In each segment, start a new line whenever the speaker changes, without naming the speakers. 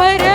para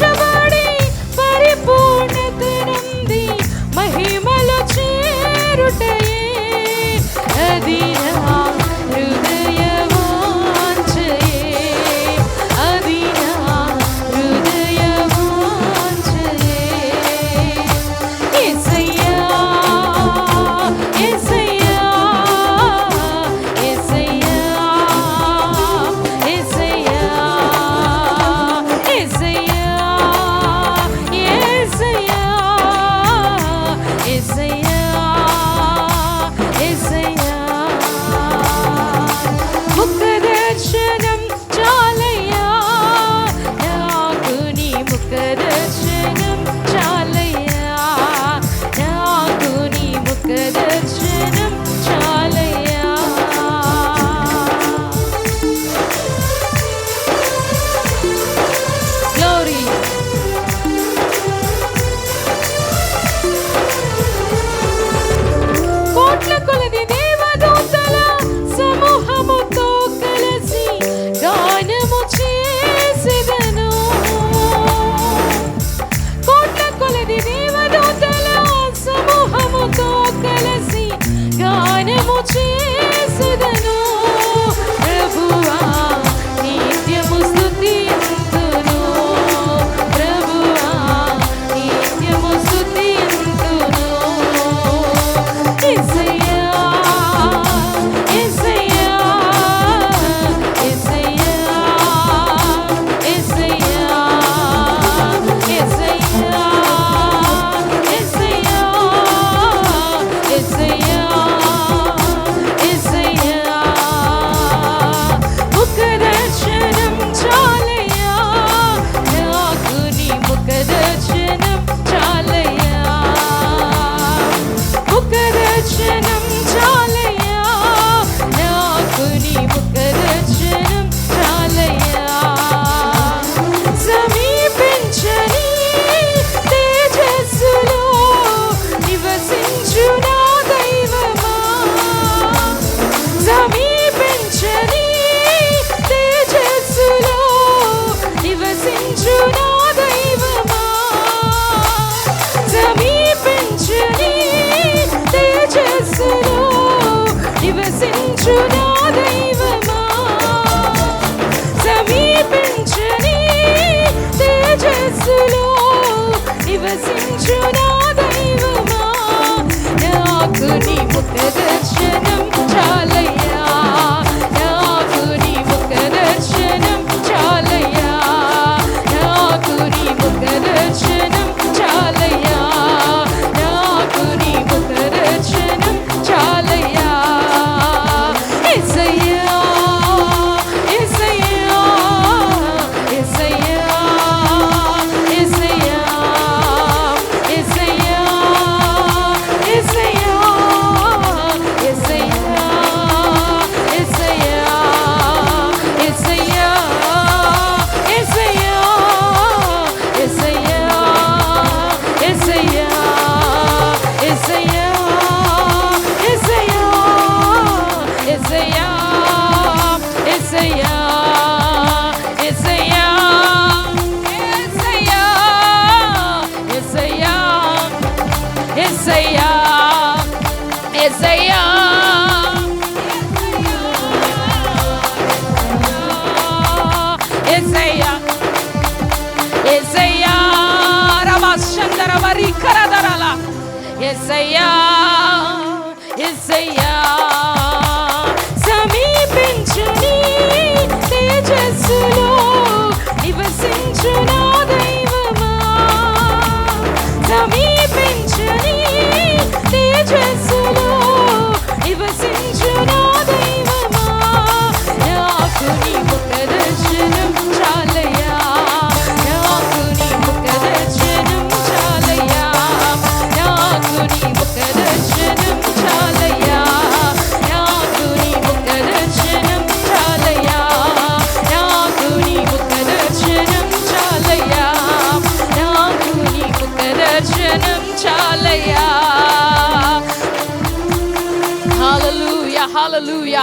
trouble. ఏసయ్యా ఏసయ్యా. ఏసయ్యా. రవశందర వరి కరదరల. ఏసయ్యా. ఏసయ్యా.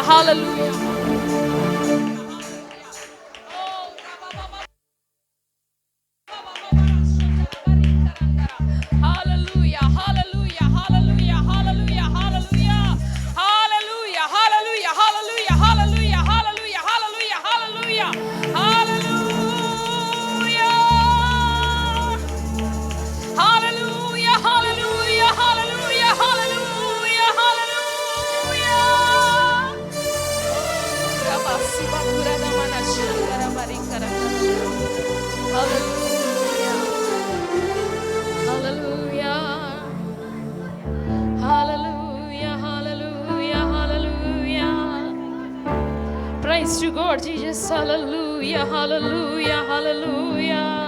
Hallelujah. Lord Jesus, hallelujah, hallelujah, hallelujah.